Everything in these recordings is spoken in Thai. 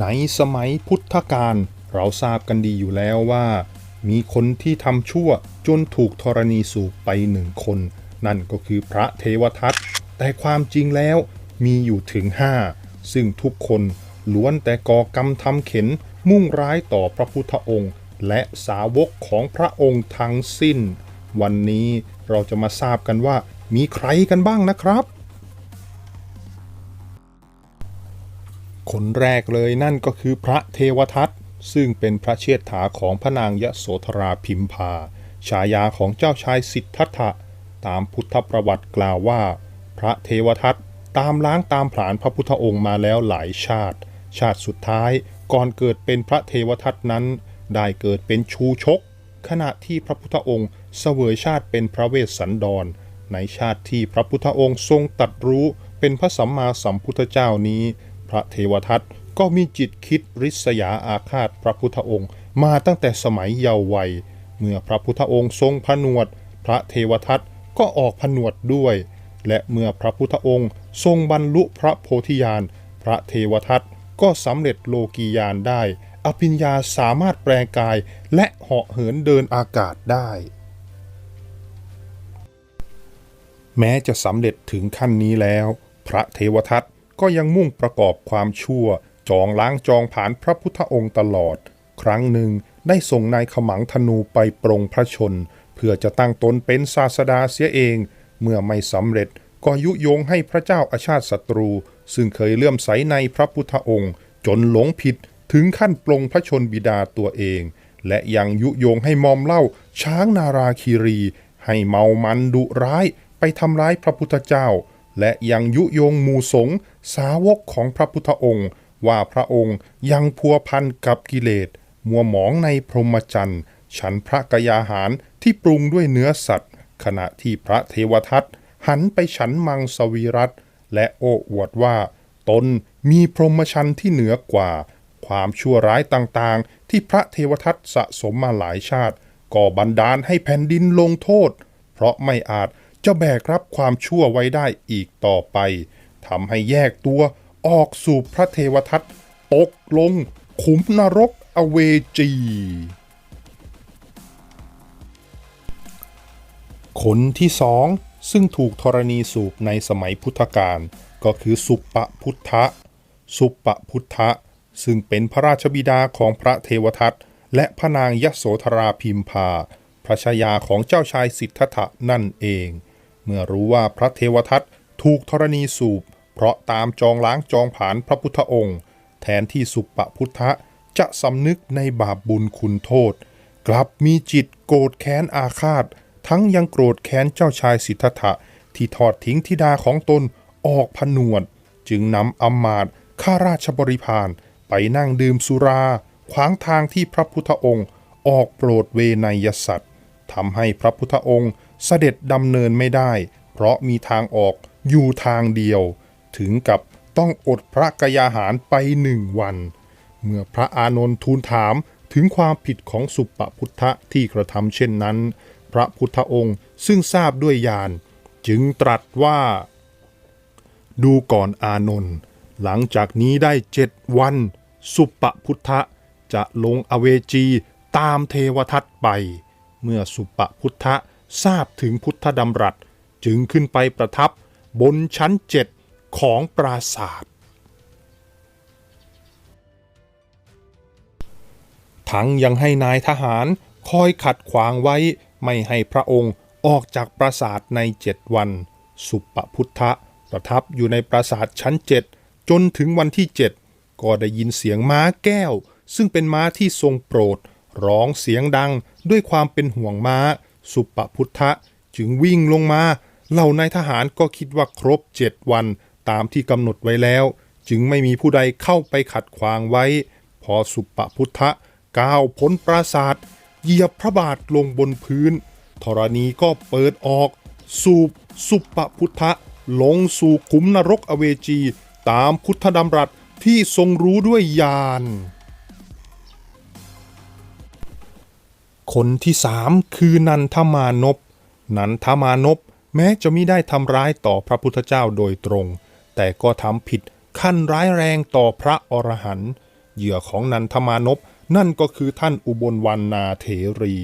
ในสมัยพุทธกาลเราทราบกันดีอยู่แล้วว่า มีคนที่ทำชั่วจนถูกธรณีสูบไปหนึ่งคน นั่นก็คือพระเทวทัตแต่ความจริงแล้วมีอยู่ถึงห้าซึ่งทุกคนล้วนแต่ก่อกรรมทำเข็นมุ่งร้ายต่อพระพุทธองค์ และสาวกของพระองค์ทั้งสิ้น วันนี้เราจะมาทราบกันว่ามีใครกันบ้างนะครับ คนแรกเลยนั่นก็คือพระเทวทัตซึ่งเป็นพระเชษฐาของพระนางยโสธราพิมพา ฉายาของเจ้าชายสิทธัตถะ ตามพุทธประวัติกล่าวว่า พระเทวทัตตามล้างตามผลาญพระพุทธองค์มาแล้วหลายชาติ ชาติสุดท้ายก่อนเกิดเป็นพระเทวทัตนั้น ได้เกิดเป็นชูชก ขณะที่พระพุทธองค์เสวยชาติเป็นพระเวสสันดร ในชาติที่พระพุทธองค์ทรงตัดรู้เป็นพระสัมมาสัมพุทธเจ้านี้ ระเทวทัตก็มีจิตคิดริษยาอาฆาตพระพุทธองค์ มาตั้งแต่สมัยเยาว์วัย เมื่อพระพุทธองค์ทรงผนวด พระเทวทัตก็ออกผนวดด้วย และเมื่อพระพุทธองค์ทรงบรรลุพระโพธิญาณ พระเทวทัตก็สำเร็จโลกียานได้ อภิญญาสามารถแปลงกายและเหาะเหินเดินอากาศได้ แม้จะสำเร็จถึงขั้นนี้แล้ว พระเทวทัต ก็ยังมุ่งประกอบความชั่ว จองล้างจองผ่านพระพุทธองค์ตลอด ครั้งหนึ่งได้ส่งนายขมังธนูไปปรงพระชน เพื่อจะตั้งตนเป็นศาสดาเสียเอง เมื่อไม่สำเร็จก็ยุยงให้พระเจ้าอาชาติศัตรู ซึ่งเคยเลื่อมใสในพระพุทธองค์ จนหลงผิดถึงขั้นปรงพระชนบิดาตัวเอง และยังยุยงให้มอมเหล่าช้างนาราคีรี ให้เมามันดุร้ายไปทำร้ายพระพุทธเจ้า และยังยุยงมูสงสาวกของพระพุทธองค์ ว่าพระองค์ยังพัวพันกับกิเลส มัวหมองในพรหมจรรย์ ฉันพระกยาหารที่ปรุงด้วยเนื้อสัตว์ ขณะที่พระเทวทัตหันไปฉันมังสวีรัตและโอ้อวดว่า ตนมีพรหมชันที่เหนือกว่า ความชั่วร้ายต่างๆ ที่พระเทวทัตสะสมมาหลายชาติ ก็บันดาลให้แผ่นดินลงโทษ เพราะไม่อาจ จะแบกรับความชั่วไว้ได้อีกต่อไปทำให้แยกตัวออกสู่พระเทวทัตตกลงขุมนรกอเวจี คนที่สองซึ่งถูกธรณีสูบในสมัยพุทธกาลก็คือสุปปพุทธะ สุปปพุทธะ ซึ่งเป็นพระราชบิดาของพระเทวทัตและพระนางยโสธราพิมพา พระชายาของเจ้าชายสิทธัตถะนั่นเอง เมื่อรู้ว่าพระเทวทัตถูกธรณีสูบ เพราะตามจองล้างจองผานพระพุทธองค์ แทนที่สุปปพุทธะจะสำนึกในบาปบุญคุณโทษ กลับมีจิตโกรธแค้นอาฆาต ทั้งยังโกรธแค้นเจ้าชายสิทธัตถะที่ทอดทิ้งธิดาของตนออกผนวด จึงนำอำมาตย์ข้าราชบริพารไปนั่งดื่มสุรา ขวางทางที่พระพุทธองค์ ออกโปรดเวนยสัตว์ทำให้พระพุทธองค์ เสด็จดำเนินไม่ได้ เพราะมีทางออกอยู่ทางเดียว ถึงกับต้องอดพระกยาหารไปหนึ่งวัน เมื่อพระอานนท์ทูลถามถึงความผิดของสุปปพุทธะที่กระทำเช่นนั้น พระพุทธองค์ซึ่งทราบด้วยญาณจึงตรัสว่า ดูก่อนอานนท์หลังจากนี้ได้เจ็ดวัน สุปปพุทธะจะลงอเวจีตามเทวทัตไป เมื่อสุปปพุทธะ ทราบถึงพุทธดำรัสจึงขึ้นไปประทับบนชั้นเจ็ดของปราศาสตร์ทั้งยังให้นายทหารคอยขัดขวางไว้ไม่ให้พระองค์ออกจากปราสาทในเจ็ดวัน สุปพุทธะประทับอยู่ในปราสาทชั้นเจ็ดจนถึงวันที่เจ็ดก็ได้ยินเสียงม้าแก้ว ซึ่งเป็นม้าที่ทรงโปรด ร้องเสียงดังด้วยความเป็นห่วงม้า สุปพุทธะจึงวิ่งลงมาเหล่านายทหารก็คิดว่าครบเจ็ดวันตามที่กำหนดไว้แล้ว จึงไม่มีผู้ใดเข้าไปขัดขวางไว้ พอสุปพุทธะก้าวพ้นปราศาสตร์เหยียบพระบาทลงบนพื้นธรณีก็เปิดออก สูบสุปพุทธะลงสู่ขุมนรกอเวจี ตามพุทธดำรัสที่ทรงรู้ด้วยญาณ คนที่สามคือนันทมานพ นันทมานพแม้จะไม่ได้ทำร้ายต่อพระพุทธเจ้าโดยตรง แต่ก็ทำผิดขั้นร้ายแรงต่อพระอรหันต์เหยื่อของนันทมานพนั่นก็คือท่านอุบลวันนาเถรี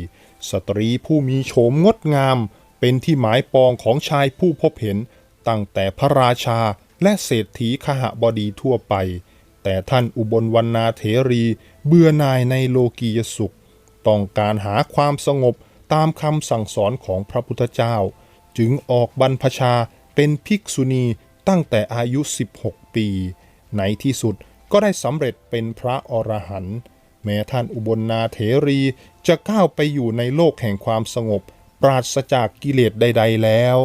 สตรีผู้มีโฉมงดงาม เป็นที่หมายปองของชายผู้พบเห็น ตั้งแต่พระราชาและเศรษฐีขหบดีทั่วไป แต่ท่านอุบลวันนาเถรี เบื่อหน่ายในโลกียสุข ต้องการหาความสงบตามคำสั่งสอนของพระพุทธเจ้า จึงออกบรรพชาเป็นภิกษุณีตั้งแต่อายุ 16 ปี ในที่สุดก็ได้สำเร็จเป็นพระอรหันต์แม้ท่านอุบลนาเถรีจะก้าวไปอยู่ในโลกแห่งความสงบ ปราศจากกิเลสใด ๆ แล้ว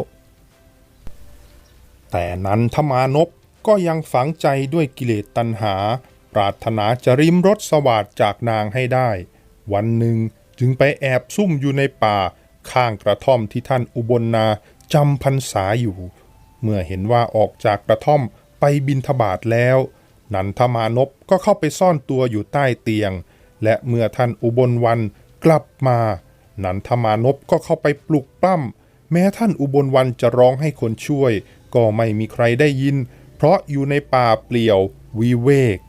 แต่นันทมานพก็ยังฝังใจด้วยกิเลสตัณหา ปรารถนาจะริมรสสวัสดจากนางให้ได้ วันหนึ่งจึงไปแอบซุ่มอยู่ในป่า ข้างกระท่อมที่ท่านอุบลนาจำพรรษาอยู่ เมื่อเห็นว่าออกจากกระท่อมไปบินทบาทแล้ว นันทมานพก็เข้าไปซ่อนตัวอยู่ใต้เตียง และเมื่อท่านอุบลวันกลับมา นันทมานพก็เข้าไปปลุกปล้ำแม้ท่านอุบลวันจะร้องให้คนช่วย ก็ไม่มีใครได้ยิน เพราะอยู่ในป่าเปลี่ยววิเวก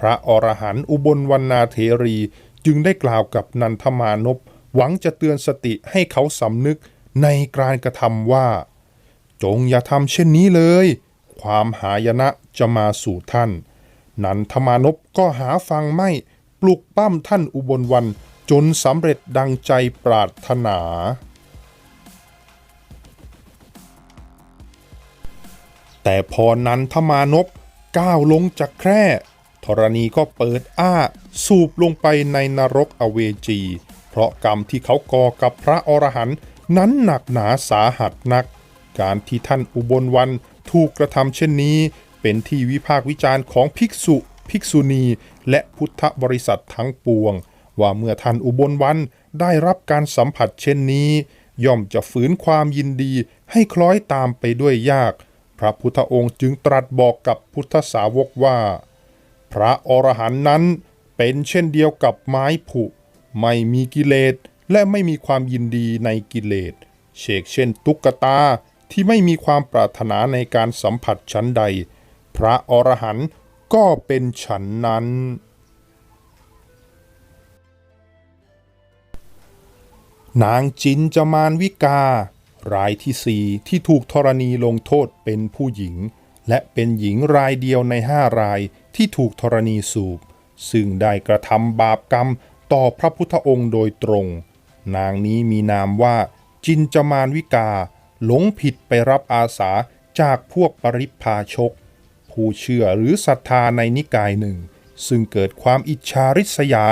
พระอรหันต์อุบลวันนาเทรี จึงได้กล่าวกับนันทมานพหวังจะเตือนสติให้เขาสำนึกในการกระทำว่า จงอย่าทำเช่นนี้เลย ความหายนะจะมาสู่ท่าน นันทมานพก็หาฟังไม่ปลุกปั้มท่านอุบลวันจนสำเร็จดังใจปรารถนา แต่พอนันทมานพก้าวลงจากแคร่ ธรณีก็เปิดอ้า สูบลงไปในนรกอเวจี เพราะกรรมที่เขาก่อกับพระอรหันต์นั้นหนักหนาสาหัสนัก การที่ท่านอุบลวันถูกกระทำเช่นนี้ เป็นที่วิพากษ์วิจารณ์ของภิกษุ ภิกษุณี และพุทธบริษัททั้งปวง ว่าเมื่อท่านอุบลวันได้รับการสัมผัสเช่นนี้ ย่อมจะฝืนความยินดีให้คล้อยตามไปด้วยยาก พระพุทธองค์จึงตรัสบอกกับพุทธสาวกว่า พระอรหันต์นั้นเป็นเช่นเดียวกับไม้ผุ ไม่มีกิเลสและไม่มีความยินดีในกิเลสเชกเช่นตุ๊กตาที่ไม่มีความปรารถนาในการสัมผัสชั้นใด พระอรหันต์ก็เป็นฉันนั้น นางจินจมานวิการายที่สี่ที่ถูกธรณีลงโทษเป็นผู้หญิง และเป็นหญิงรายเดียวในห้าราย ที่ถูกธรณีสูบ ซึ่งได้กระทำบาปกรรมต่อพระพุทธองค์โดยตรง นางนี้มีนามว่าจินจมานวิกา หลงผิดไปรับอาสาจากพวกปริพาชก ผู้เชื่อหรือศรัทธาในนิกายหนึ่ง ซึ่งเกิดความอิจฉาริษยา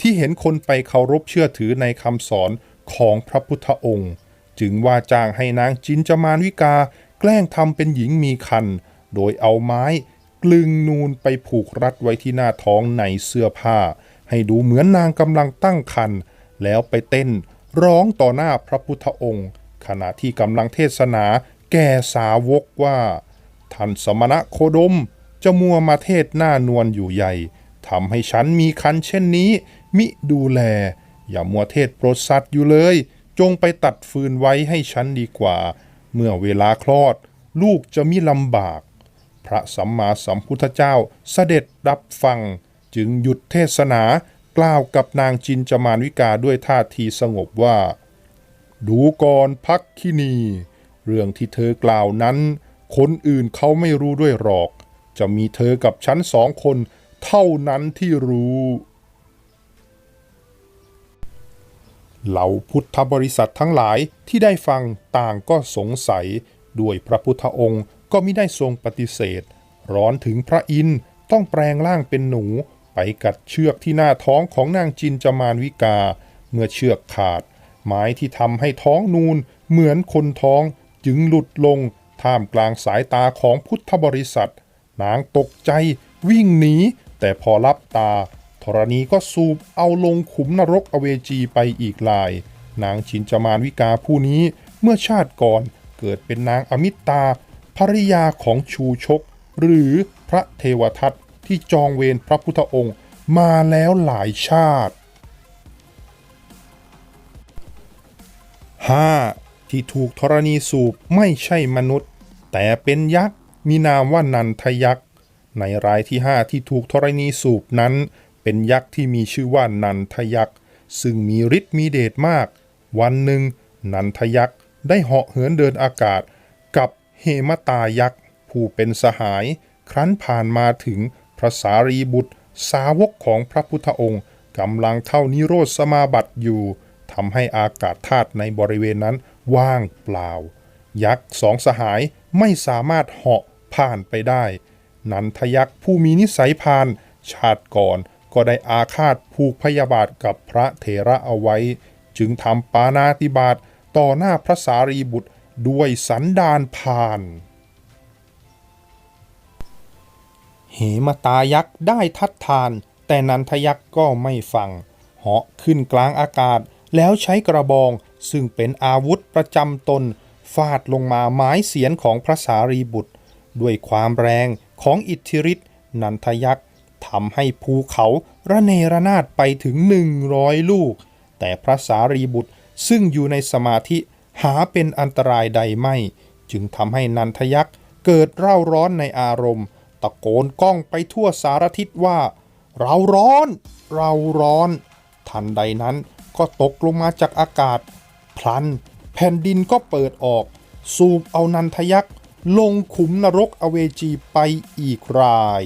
ที่เห็นคนไปเคารพเชื่อถือในคำสอนของพระพุทธองค์ จึงว่าจ้างให้นางจินจมานวิกา แกล้งทำเป็นหญิงมีคัน โดยเอาไม้ กลึงนูนไปผูกรัดไว้ที่หน้าท้องในเสื้อผ้า ให้ดูเหมือนนางกำลังตั้งคันแล้วไปเต้นร้องต่อหน้าพระพุทธองค์ ขณะที่กำลังเทศนาแก่สาวกว่า ท่านสมณะโคดมจะมัวมาเทศหน้านวลอยู่ใหญ่ทำให้ฉันมีคันเช่นนี้ มิดูแล อย่ามัวเทศโปรดสัตว์อยู่เลย จงไปตัดฟืนไว้ให้ฉันดีกว่า เมื่อเวลาคลอด ลูกจะมิลำบาก ระสัมมาสัมพุทธเจ้าเสด็จรับฟัง จึงหยุดเทศนากล่าวกับนางจินจมานวิกาด้วยท่าทีสงบว่า ดูก่อนพักคินี เรื่องที่เธอกล่าวนั้น คนอื่นเขาไม่รู้ด้วยหรอก จะมีเธอกับฉันสองคนเท่านั้นที่รู้เหล่าพุทธบริษัททั้งหลายที่ได้ฟังต่างก็สงสัยด้วยพระพุทธองค์ ก็ม่ได้ทรงปฏิเสธ ร้อนถึงพระอินทร์ต้องแปลงร่างเป็นหนู ไปกัดเชือกที่หน้าท้องของนางจินจมานวิกา เมื่อเชือกขาด ไม้ที่ทำให้ท้องนูนเหมือนคนท้องจึงหลุดลงท่ามกลางสายตาของพุทธบริษัท นางตกใจวิ่งหนี แต่พอรับตาธรณีก็สูบเอาลงขุมนรกอเวจีไปอีกลาย นางชินจมานวิกาผู้นี้เมื่อชาติก่อนเกิดเป็นนางอมิตา ภริยาของชูชก หรือพระเทวทัตที่จองเวรพระพุทธองค์มาแล้วหลายชาติ 5. ที่ถูกธรณีสูบไม่ใช่มนุษย์ แต่เป็นยักษ์มีนามว่านันทยักษ์ ในรายที่ 5 ที่ถูกธรณีสูบนั้น เป็นยักษ์ที่มีชื่อว่านันทยักษ์ ซึ่งมีฤทธิ์มีเดชมาก วันหนึ่งนันทยักษ์ได้เหาะเหินเดินอากาศ เหมตายักษ์ ผู้เป็นสหาย ครั้นผ่านมาถึงพระสารีบุตร สาวกของพระพุทธองค์กำลังเข้านิโรธสมาบัติอยู่ทำให้อากาศธาตุในบริเวณนั้นว่างเปล่า ยักษ์สองสหายไม่สามารถเหาะผ่านไปได้ นันทยักษ์ผู้มีนิสัยพานชาติก่อนก็ได้อาฆาตผูกพยาบาทกับพระเถระเอาไว้ จึงทำปานาติบาตต่อหน้าพระสารีบุตร ด้วยสันดานพาน เหมตายักษ์ได้ทัดทาน แต่นันทยักษ์ก็ไม่ฟัง เหาะขึ้นกลางอากาศแล้วใช้กระบองซึ่งเป็นอาวุธประจำตน ฟาดลงมาไม้เสียนของพระสารีบุตร ด้วยความแรงของอิทธิฤทธิ์นันทยักษ์ทำให้ภูเขาระเนระนาดไปถึงหนึ่งร้อยลูก แต่พระสารีบุตรซึ่งอยู่ในสมาธิ หาเป็นอันตรายใดไม่ จึงทำให้นันทยักษ์เกิดเร่าร้อนในอารมณ์ ตะโกนก้องไปทั่วสารทิศว่า เราร้อน เราร้อน ทันใดนั้นก็ตกลงมาจากอากาศ พลัน แผ่นดินก็เปิดออก สูบเอานันทยักษ์ลงขุมนรกอเวจีไปอีกราย